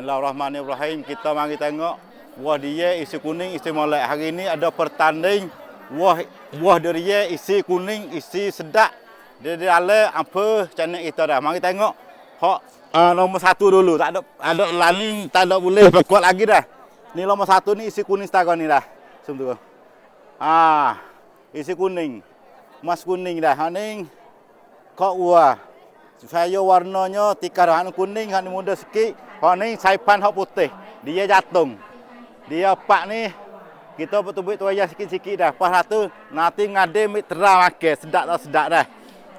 Bismillahirrahmanirrahim. Kita mari tengok buah dia isi kuning, isi molek. Hari ini ada pertanding buah buah dia isi kuning, isi sedak. Dia dia ala apa channel kita dah. Mari tengok. Hak uh, nombor satu dulu. Tak ada ada lani, tak ada boleh berkuat lagi dah. Ni nombor satu ni isi kuning setakat ni dah. Sebentar. Ah, isi kuning. Mas kuning dah. Ha ni kok buah. Supaya warnanya tikar hak ni kuning, hak ni muda sikit. Hak ni saipan hak putih. Dia jatung. Dia pak ni kita betul tu aja sikit-sikit dah. Lepas tu nanti ngade mik terang makan. Sedap tak sedap dah.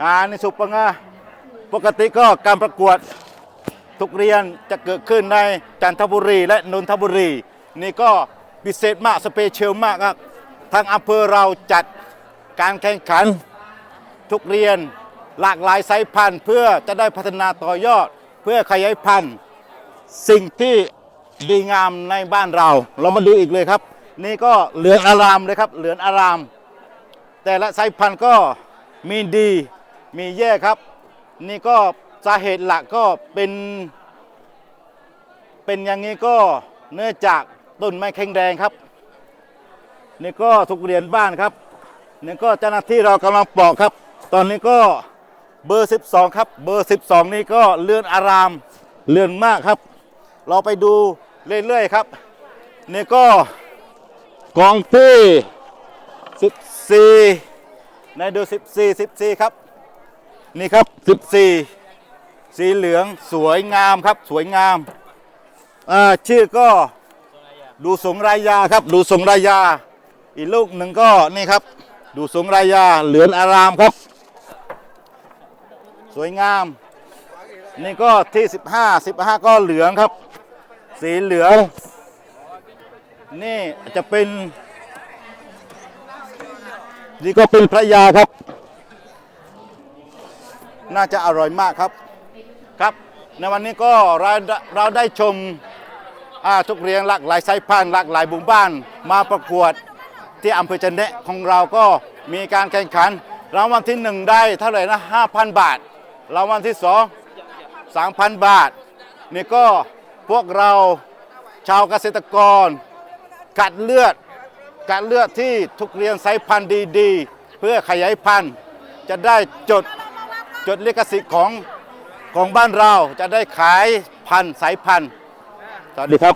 Ha ni supaya ปกติก็การประกวดทุกเรียนจะเกิดขึ้นในจันทบุรีและนนทบุรี นี่ก็พิเศษมากสเปเชียลมากครับทางอำเภอเราจัดการแข่งขันทุกเรียน หลากหลายสายพันธุ์ เพื่อจะได้พัฒนาต่อยอด เพื่อขยายพันธุ์สิ่งที่ดีงามในบ้านเรา เรามาดูอีกเลยครับ นี่ก็เหลืองอารามเลยครับ เหลืองอาราม แต่ละสายพันธุ์ก็มีดีมีแย่ครับ นี่ก็สาเหตุหลักก็เป็น เป็นอย่างนี้ก็เนื่องจากต้นไม้แข็งแดงครับนี่ก็ทุกเรียนบ้านครับนี่ก็เจ้าหน้าที่เรากำลังปอกครับ ตอนนี้ก็ เบอร์ 12 ครับ เบอร์ 12 นี่ก็เลื่อนอารามเลื่อนมากครับ เราไปดูเรื่อยๆครับ นี่ก็กองที่14ในดู 14 14 ครับ นี่ครับ 14 สีเหลืองสวยงามครับ สวยงามชื่อก็ดูสงรายาครับ ดูสงรายา อีกลูกหนึ่งก็นี่ครับ ดูสงรายาเหลืองอารามครับ สวยงาม นี่ก็ที่ 15 15 ก็เหลืองครับ สีเหลือง นี่จะเป็น นี่ก็เป็นพระยาครับ น่าจะอร่อยมากครับครับ ในวันนี้ก็เราเราได้ชมอาทุกเรียงหลากหลายสายพันธุ์หลากหลายบุงบ้านมาประกวดที่อำเภอจันเนะของเราก็มีการแข่งขันรางวัลที่หนึ่งได้เท่าไหร่นะ 5,000 บาท รางวัลที่สอง3,000บาท นี่ก็พวกเราชาวเกษตรกร กัดเลือด กัดเลือดที่ทุกเรียนสายพันธุ์ดีๆ เพื่อขยายพันธุ์ จะได้จดจดลิขสิทธิ์ของของบ้านเราจะได้ขายพันธุ์สายพันธุ์สวัสดีครับ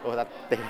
โอ้ตัดเต็ม